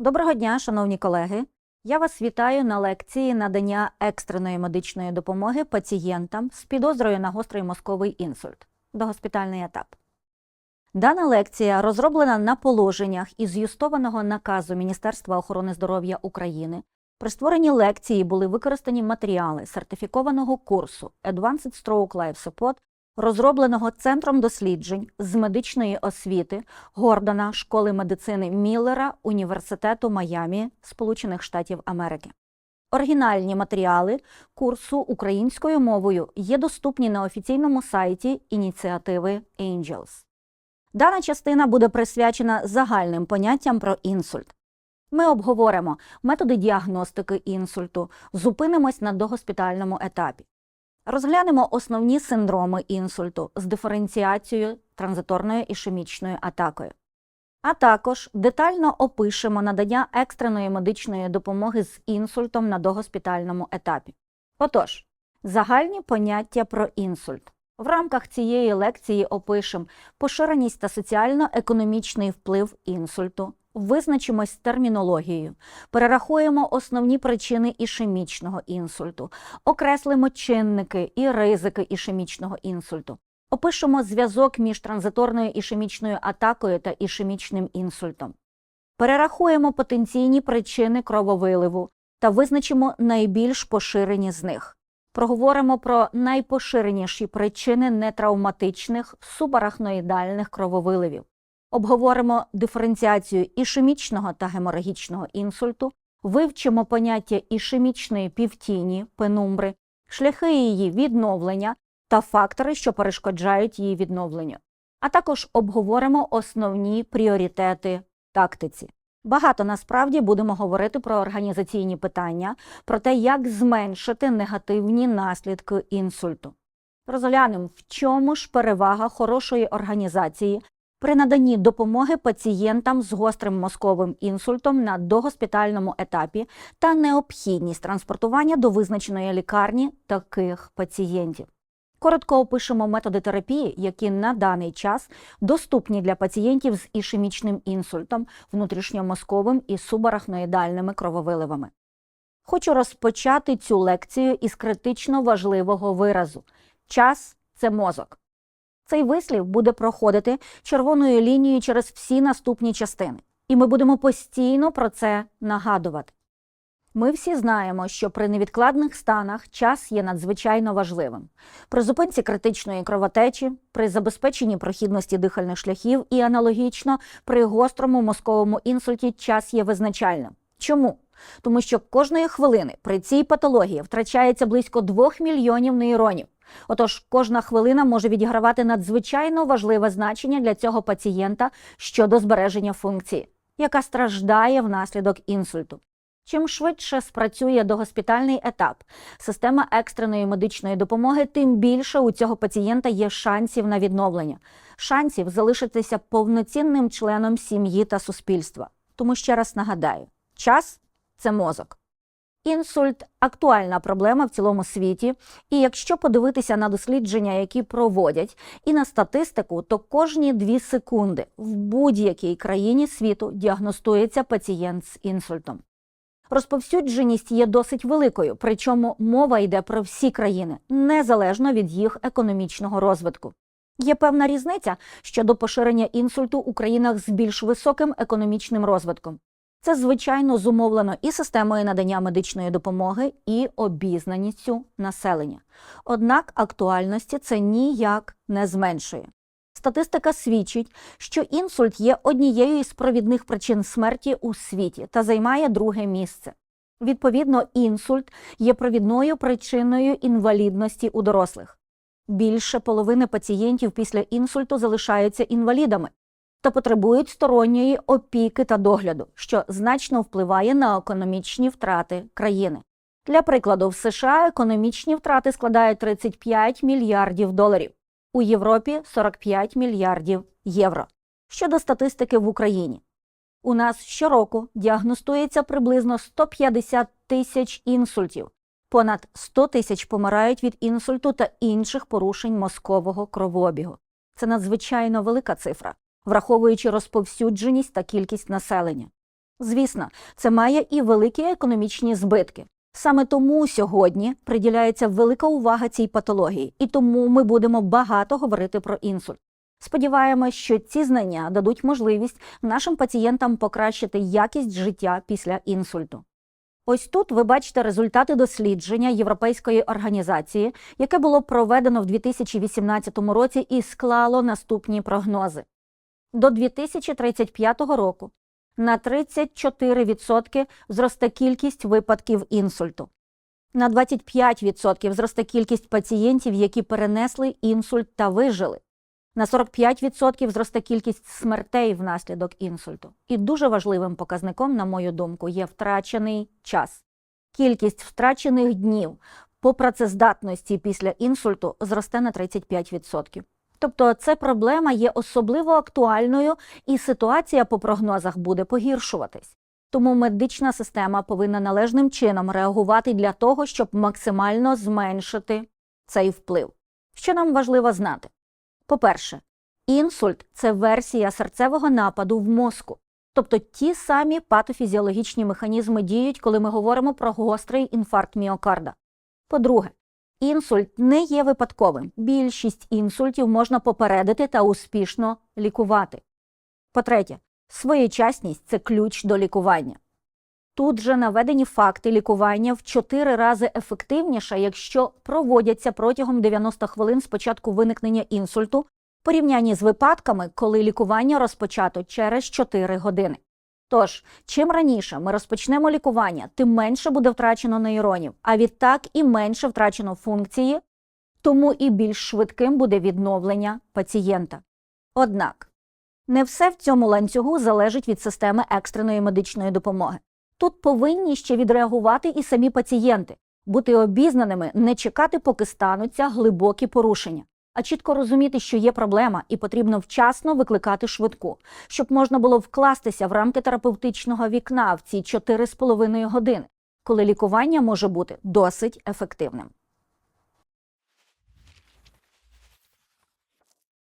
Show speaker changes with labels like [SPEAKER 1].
[SPEAKER 1] Доброго дня, шановні колеги. Я вас вітаю на лекції надання екстреної медичної допомоги пацієнтам з підозрою на гострий мозковий інсульт догоспітальний етап. Дана лекція розроблена на положеннях із з'юстованого наказу Міністерства охорони здоров'я України. При створенні лекції були використані матеріали сертифікованого курсу Advanced Stroke Life Support, розробленого Центром досліджень з медичної освіти Гордона школи медицини Міллера Університету Майамі, Сполучених Штатів Америки. Оригінальні матеріали курсу українською мовою є доступні на офіційному сайті ініціативи Angels. Дана частина буде присвячена загальним поняттям про інсульт. Ми обговоримо методи діагностики інсульту, зупинимось на догоспітальному етапі. Розглянемо основні синдроми інсульту з диференціацією транзиторною ішемічною атакою. А також детально опишемо надання екстреної медичної допомоги з інсультом на догоспітальному етапі. Отож, загальні поняття про інсульт. В рамках цієї лекції опишемо поширеність та соціально-економічний вплив інсульту, визначимось з термінологією, перерахуємо основні причини ішемічного інсульту, окреслимо чинники і ризики ішемічного інсульту, опишемо зв'язок між транзиторною ішемічною атакою та ішемічним інсультом, перерахуємо потенційні причини крововиливу та визначимо найбільш поширені з них. Проговоримо про найпоширеніші причини нетравматичних субарахноїдальних крововиливів. Обговоримо диференціацію ішемічного та геморагічного інсульту, вивчимо поняття ішемічної півтіні пенумбри, шляхи її відновлення та фактори, що перешкоджають її відновленню. А також обговоримо основні пріоритети тактиці. Багато насправді будемо говорити про організаційні питання, про те, як зменшити негативні наслідки інсульту. Розглянемо, в чому ж перевага хорошої організації при наданні допомоги пацієнтам з гострим мозковим інсультом на догоспітальному етапі та необхідність транспортування до визначеної лікарні таких пацієнтів. Коротко опишемо методи терапії, які на даний час доступні для пацієнтів з ішемічним інсультом, внутрішньомозковим і субарахноїдальними крововиливами. Хочу розпочати цю лекцію із критично важливого виразу час це мозок. Цей вислів буде проходити червоною лінією через всі наступні частини, і ми будемо постійно про це нагадувати. Ми всі знаємо, що при невідкладних станах час є надзвичайно важливим. При зупинці критичної кровотечі, при забезпеченні прохідності дихальних шляхів і аналогічно при гострому мозковому інсульті час є визначальним. Чому? Тому що кожної хвилини при цій патології втрачається близько 2 мільйонів нейронів. Отож, кожна хвилина може відігравати надзвичайно важливе значення для цього пацієнта щодо збереження функції, яка страждає внаслідок інсульту. Чим швидше спрацює догоспітальний етап, система екстреної медичної допомоги, тим більше у цього пацієнта є шансів на відновлення, шансів залишитися повноцінним членом сім'ї та суспільства. Тому ще раз нагадаю: час це мозок. Інсульт актуальна проблема в цілому світі, і якщо подивитися на дослідження, які проводять, і на статистику, то кожні дві секунди в будь-якій країні світу діагностується пацієнт з інсультом. Розповсюдженість є досить великою, причому мова йде про всі країни, незалежно від їх економічного розвитку. Є певна різниця щодо поширення інсульту у країнах з більш високим економічним розвитком. Це, звичайно, зумовлено і системою надання медичної допомоги, і обізнаністю населення. Однак актуальності це ніяк не зменшує. Статистика свідчить, що інсульт є однією із провідних причин смерті у світі та займає друге місце. Відповідно, інсульт є провідною причиною інвалідності у дорослих. Більше половини пацієнтів після інсульту залишаються інвалідами та потребують сторонньої опіки та догляду, що значно впливає на економічні втрати країни. Для прикладу, в США економічні втрати складають 35 мільярдів доларів, у Європі 45 мільярдів євро. Щодо статистики в Україні, у нас щороку діагностується приблизно 150 тисяч інсультів, понад 100 тисяч помирають від інсульту та інших порушень мозкового кровообігу. Це надзвичайно велика цифра, враховуючи розповсюдженість та кількість населення. Звісно, це має і великі економічні збитки. Саме тому сьогодні приділяється велика увага цій патології, і тому ми будемо багато говорити про інсульт. Сподіваємось, що ці знання дадуть можливість нашим пацієнтам покращити якість життя після інсульту. Ось тут ви бачите результати дослідження Європейської організації, яке було проведено в 2018 році і склало наступні прогнози. До 2035 року на 34% зросте кількість випадків інсульту. На 25% зросте кількість пацієнтів, які перенесли інсульт та вижили. На 45% зросте кількість смертей внаслідок інсульту. І дуже важливим показником, на мою думку, є втрачений час. Кількість втрачених днів по працездатності після інсульту зросте на 35%. Тобто ця проблема є особливо актуальною, і ситуація по прогнозах буде погіршуватись. Тому медична система повинна належним чином реагувати для того, щоб максимально зменшити цей вплив. Що нам важливо знати? По-перше, інсульт це версія серцевого нападу в мозку. Тобто ті самі патофізіологічні механізми діють, коли ми говоримо про гострий інфаркт міокарда. По-друге, інсульт не є випадковим. Більшість інсультів можна попередити та успішно лікувати. По-третє, своєчасність це ключ до лікування. Тут же наведені факти лікування в 4 рази ефективніше, якщо проводяться протягом 90 хвилин з початку виникнення інсульту, в порівнянні з випадками, коли лікування розпочато через 4 години. Тож, чим раніше ми розпочнемо лікування, тим менше буде втрачено нейронів, а відтак і менше втрачено функції, тому і більш швидким буде відновлення пацієнта. Однак, не все в цьому ланцюгу залежить від системи екстреної медичної допомоги. Тут повинні ще відреагувати і самі пацієнти, бути обізнаними, не чекати, поки стануться глибокі порушення, а чітко розуміти, що є проблема, і потрібно вчасно викликати швидку, щоб можна було вкластися в рамки терапевтичного вікна в ці 4,5 години, коли лікування може бути досить ефективним.